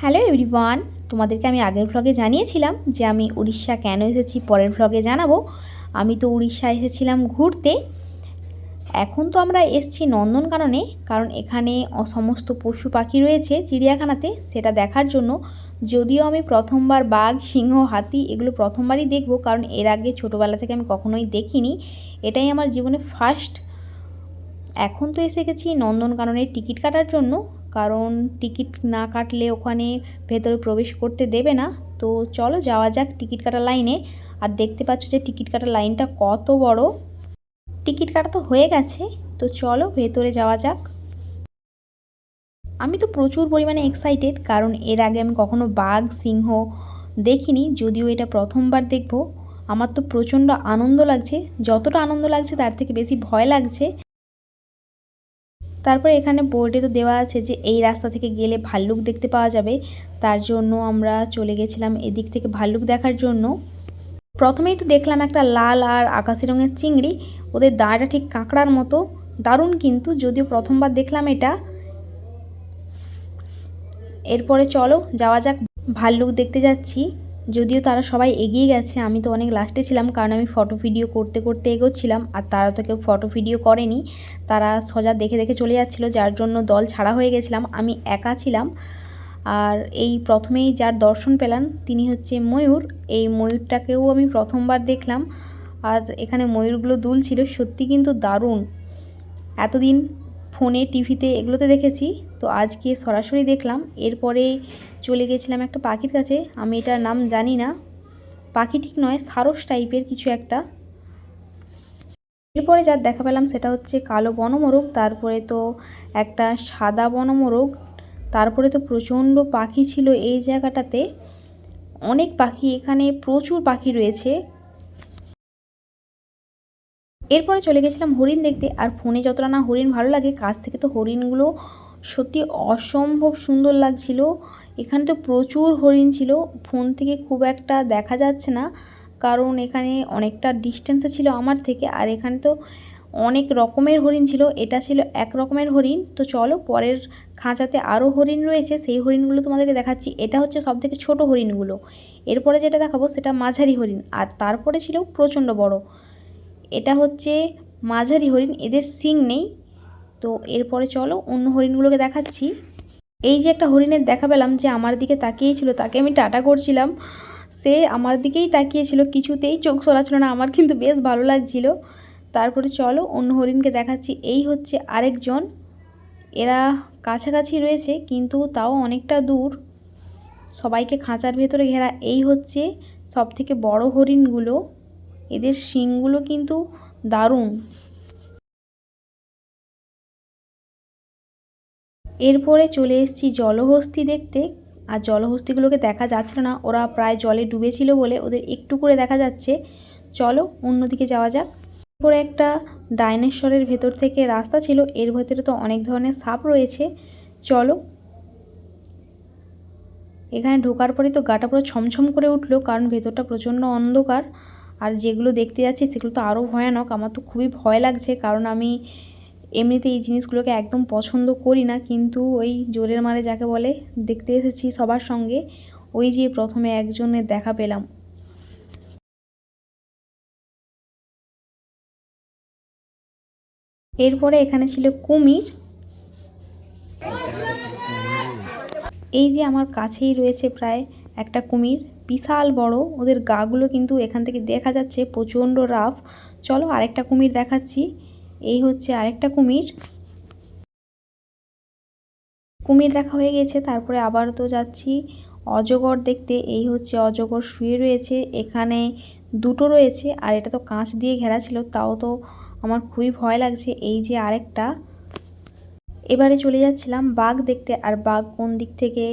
Hello everyone তোমাদেরকে আমি আগের ভ্লগে জানিয়েছিলাম যে আমি উড়িষ্যা কেন এসেছি, পরের ভ্লগে জানাব। আমি তো উড়িষ্যা এসেছিলাম ঘুরতে। এখন তো আমরা এসেছি নন্দনকাননে, কারণ এখানে সমস্ত পশু পাখি রয়েছে চিড়িয়াখানাতে, সেটা দেখার জন্য। যদিও আমি প্রথমবার বাঘ, সিংহ, হাতি এগুলো প্রথমবারই দেখব, কারণ এর আগে ছোটোবেলা থেকে আমি কখনোই দেখিনি। এটাই আমার জীবনে ফার্স্ট এখন তো এসে গেছি নন্দনকাননের টিকিট কাটার জন্য। কারণ টিকিট না কাটলে ওখানে ভেতরে প্রবেশ করতে দেবে না। তো চলো যাওয়া যাক টিকিট কাটা লাইনে। আর দেখতে পাচ্ছ যে টিকিট কাটার লাইনটা কত বড়। টিকিট কাটা তো হয়ে গেছে। তো চলো ভেতরে যাওয়া যাক। আমি তো প্রচুর পরিমাণে এক্সাইটেড কারণ এর আগে আমি কখনো বাঘ, সিংহ দেখিনি। যদিও এটা প্রথমবার দেখব। আমার তো প্রচণ্ড আনন্দ লাগছে। যতটা আনন্দ লাগছে তার থেকে বেশি ভয় লাগছে। তারপর এখানে বোর্ডে তো দেওয়া আছে যে এই রাস্তা থেকে গেলে ভাল্লুক দেখতে পাওয়া যাবে। তার জন্য আমরা চলে গেছিলাম এদিক থেকে ভাল্লুক দেখার জন্য। প্রথমেই তো দেখলাম একটা লাল আর আকাশি রঙের চিংড়ি। ওদের দাঁড়টা ঠিক কাঁকড়ার মতো। দারুণ কিন্তু, যদিও প্রথমবার দেখলাম এটা। এরপরে চলো, যাওয়া যাক, ভাল্লুক দেখতে যাচ্ছি। যদিও তারা সবাই এগিয়ে গেছে, আমি তো অনেক লাস্টে ছিলাম কারণ আমি ফটো ভিডিও করতে করতে এগোচ্ছিলাম আর তারা তো কেউ ফটো ভিডিও করেনি। তারা সোজা দেখে দেখে চলে যাচ্ছিল, যার জন্য দল ছাড়া হয়ে গেছিলাম। আমি একা ছিলাম আর এই প্রথমেই যার দর্শন পেলাম তিনি হচ্ছে ময়ূর। এই ময়ূরটাকেও আমি প্রথমবার দেখলাম আর এখানে ময়ূরগুলো দুলছিল, সত্যি কিন্তু দারুণ। এতদিন ফোনে, টিভিতে এগুলোতে দেখেছি। তো আজকে সরাসরি দেখলাম। এরপরে চলে গেছিলাম একটা পাখির কাছে। আমি এটার নাম জানি না। পাখি ঠিক নয়, সারস টাইপের কিছু একটা। এরপরে যার দেখা পেলাম সেটা হচ্ছে কালো বনমোরগ, তারপরে তো একটা সাদা বনমোরগ, তারপরে তো প্রচণ্ড পাখি ছিল এই জায়গাটাতে। অনেক পাখি, এখানে প্রচুর পাখি রয়েছে। এরপরে চলে গেছিলাম হরিণ দেখতে। আর ফোনে যতটা না হরিণ ভালো লাগে, কাছ থেকে তো হরিণগুলো সত্যি অসম্ভব সুন্দর লাগছিল। এখানে তো প্রচুর হরিণ ছিল। ফোন থেকে খুব একটা দেখা যাচ্ছে না, কারণ এখানে অনেকটা ডিস্টেন্সে ছিল আমার থেকে। আর এখানে তো অনেক রকমের হরিণ ছিল। এটা ছিল এক রকমের হরিণ। তো চলো পরের খাঁচাতে আরও হরিণ রয়েছে। সেই হরিণগুলো তোমাদেরকে দেখাচ্ছি। এটা হচ্ছে সব থেকে ছোটো হরিণগুলো। এরপরে যেটা দেখাবো সেটা মাঝারি হরিণ। আর তারপরে ছিল প্রচণ্ড বড়। এটা হচ্ছে মাঝারি হরিণ, এদের শিং নেই। তো এরপরে চলো অন্য হরিণগুলোকে দেখাচ্ছি। এই যে একটা হরিণের দেখা পেলাম যে আমার দিকে তাকিয়েছিল, তাকে আমি টাটা করছিলাম। সে আমার দিকেই তাকিয়েছিল, কিছুতেই চোখ সরাচ্ছিল না, আমার কিন্তু বেশ ভালো লাগছিল। তারপরে চলো অন্য হরিণকে দেখাচ্ছি। এই হচ্ছে আরেকজন। এরা কাছাকাছি রয়েছে, কিন্তু তাও অনেকটা দূর। সবাইকে খাঁচার ভেতরে ঘেরা। এই হচ্ছে সব থেকে বড় হরিণগুলো। এদের শিংগুলো কিন্তু দারুণ। এরপরে চলে এসেছি জলহস্তি দেখতে। আর জলহস্তিগুলোকে দেখা যাচ্ছিল না, ওরা প্রায় জলে ডুবেছিল বলে ওদের একটু করে দেখা যাচ্ছে। চলো অন্যদিকে যাওয়া যাক। এরপরে একটা ডাইনোসরের ভেতর থেকে রাস্তা ছিল, এর ভেতরে তো অনেক ধরনের সাপ রয়েছে। চলো। এখানে ঢোকার পরে তো গাটা পুরো ছমছম করে উঠল, কারণ ভেতরটা প্রচণ্ড অন্ধকার। আর যেগুলো দেখতে যাচ্ছি সেগুলো তো আরও ভয়ানক। আমার তো খুবই ভয় লাগছে, কারণ আমি এমনিতে এই জিনিসগুলোকে একদম পছন্দ করি না, কিন্তু ওই জোরের মারে যাকে বলে দেখতে এসেছি সবার সঙ্গে, ওই যে প্রথমে একজনের দেখা পেলাম। এরপরে এখানে ছিল কুমির। এই যে আমার কাছেই রয়েছে প্রায় একটা কুমির। বিশাল বড়। ওদের গাগুলো কিন্তু এখান থেকে দেখা যাচ্ছে প্রচণ্ড রাফ। চলো আরেকটা কুমির দেখাচ্ছি। এই হচ্ছে আরেকটা কুমির। কুমির দেখা হয়ে গেছে, তারপরে আবার তো যাচ্ছি। অজগর দেখতে, এই হচ্ছে অজগর শুয়ে রয়েছে। এখানে দুটো রয়েছে, আর এটা তো কাঁচ দিয়ে ঘেরা ছিল, তাও তো আমার খুবই ভয় লাগছে। এই যে আরেকটা। এবারে চলে যাচ্ছিলাম বাঘ দেখতে, আর বাঘ কোন দিক থেকে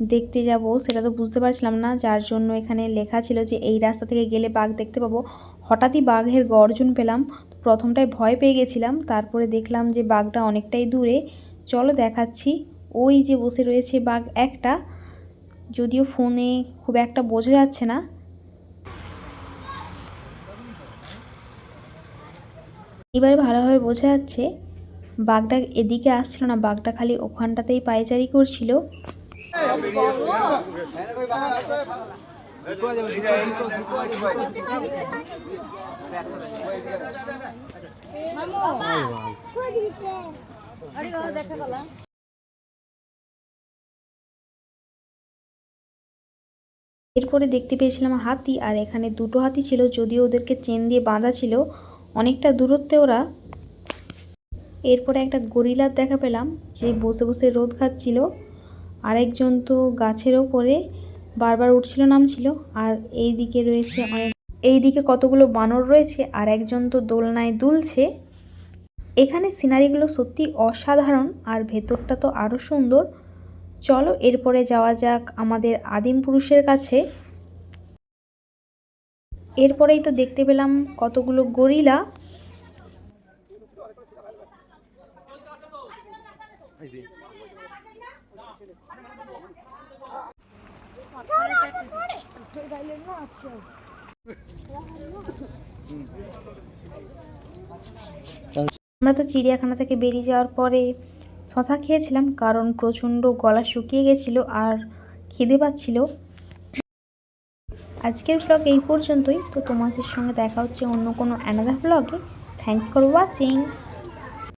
দেখতে যাব, সেটা তো বুঝতে পারছিলাম না। যার জন্য এখানে লেখা ছিল যে, এই রাস্তা থেকে গেলে বাঘ দেখতে পাবো। হঠাৎই বাঘের গর্জন পেলাম। প্রথমটায় ভয় পেয়ে গেছিলাম। তারপরে দেখলাম যে, বাঘটা অনেকটাই দূরে। চলো দেখাচ্ছি। ওই যে বসে রয়েছে বাঘ একটা। যদিও ফোনে খুব একটা বোঝা যাচ্ছে না। এবারে ভালোভাবে বোঝা যাচ্ছে, বাঘটা এদিকে আসছিল না। বাঘটা খালি ওখানটাতেই পায়চারি করছিল। এরপরে দেখতে পেয়েছিলাম হাতি, আর এখানে দুটো হাতি ছিল, যদিও ওদেরকে চেন দিয়ে বাঁধা ছিল। অনেকটা দূরত্বে ওরা। এরপরে একটা গরিলার দেখা পেলাম, যে বসে বসে রোদ খাচ্ছিল। আরেকজন তো গাছের ওপরে বারবার উঠছিল, নামছিল আর এই দিকে রয়েছে অনেক, এই দিকে কতগুলো বানর রয়েছে আর একজন তো দোলনায় দুলছে। এখানে সিনারিগুলো সত্যি অসাধারণ আর ভেতরটা তো আরও সুন্দর। চলো এরপরে যাওয়া যাক আমাদের আদিম পুরুষের কাছে। এরপরেই তো দেখতে পেলাম কতগুলো গরিলা। আমরা তো চিড়িয়াখানা থেকে বেরিয়ে যাওয়ার পরে শশা খেয়েছিলাম, কারণ প্রচণ্ড গলা শুকিয়ে গেছিল আর খিদে পাচ্ছিল। আজকের ব্লগ এই পর্যন্তই। তো তোমাদের সঙ্গে দেখা হচ্ছে অন্য কোনো অ্যানাদার ব্লগে থ্যাংকস ফর ওয়াচিং